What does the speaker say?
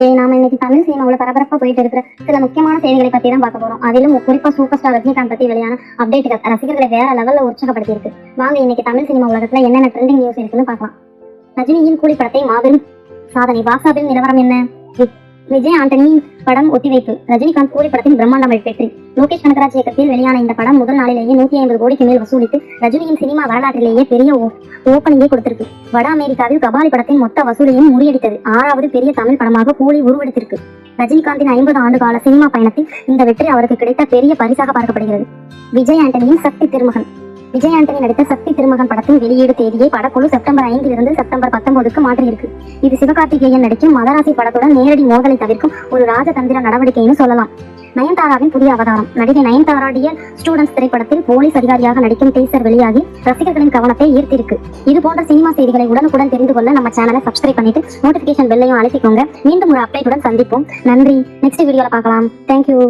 நாம இன்னைக்கு தமிழ் சினிமாவில் பரபரப்பா போயிட்டு இருக்கிற சில முக்கியமான செய்திகளை பத்தி தான் பார்க்க போறோம். அதிலும் குறிப்பா சூப்பர் ஸ்டார் ரஜினிகாந்த் பத்தி வெளியான அப்டேட்டுகள் ரசிகர்களை வேற லெவல்ல உற்சாகப்படுத்தி இருக்கு வாங்க இன்னைக்கு தமிழ் சினிமா உலகத்துல என்னென்ன ட்ரெண்டிங் நியூஸ் இருக்குன்னு பார்க்கலாம். ரஜினியின் கூலி படத்தை மாபெரும் சாதனை. வாசாபின் நிலவரம் என்ன? விஜய் ஆண்டனியின் படம் ஒத்திவைப்பு. ரஜினிகாந்த் கூலி படத்தின் பிரம்மாண்டம் வெற்றி. லோகேஷ் கனகராஜ் இயக்கத்தில் வெளியான இந்த படம் முதல் நாளிலேயே நூத்தி ஐம்பது கோடிக்கு மேல் வசூலித்து ரஜினியின் சினிமா வரலாற்றிலேயே பெரிய ஓப்பனிங்கை கொடுத்திருக்கு. வட அமெரிக்காவில் கபாலி படத்தின் மொத்த வசூலையும் முறியடித்தது. ஆறாவது பெரிய தமிழ் படமாக கூலி உருவெடுத்திருக்கு. ரஜினிகாந்தின் ஐம்பது ஆண்டு கால சினிமா பயணத்தில் இந்த வெற்றி அவருக்கு கிடைத்த பெரிய பரிசாக பார்க்கப்படுகிறது. விஜய் ஆண்டனியின் சக்தி திருமகன். விஜய் ஆண்டனி நடித்த சக்தி திருமகன் படத்தின் வெளியீடு தேதியை படக்குழு செப்டம்பர் ஐந்திலிருந்து செப்டம்பர் பத்தொன்பதுக்கு மாற்றியிருக்கு இது சிவகார்த்திகேயன் நடிக்கும் மதராசி படத்துடன் நேரடி மோதலை தவிர்க்கும் ஒரு ராஜதந்திர நடவடிக்கைன்னு சொல்லலாம். நயன்தாராவின் புதிய அவதாரம். நடிகை நயன்தாரா டியர் ஸ்டூடெண்ட்ஸ் திரைப்படத்தில் போலீஸ் அதிகாரியாக நடிக்கும் டீசர் வெளியாகி ரசிகர்களின் கவனத்தை ஈர்த்திருக்கு. இது போன்ற சினிமா செய்திகளை உடனுக்குடன் தெரிந்து கொள்ள நம்ம சேனலை சப்ஸ்கிரைப் பண்ணிட்டு நோட்டிபிகேஷன் பெல்லையும் அழுத்திக்கோங்க. மீண்டும் ஒரு அப்டேட்டுடன் சந்திப்போம். நன்றி. நெக்ஸ்ட் வீடியோல பார்க்கலாம். தேங்க்யூ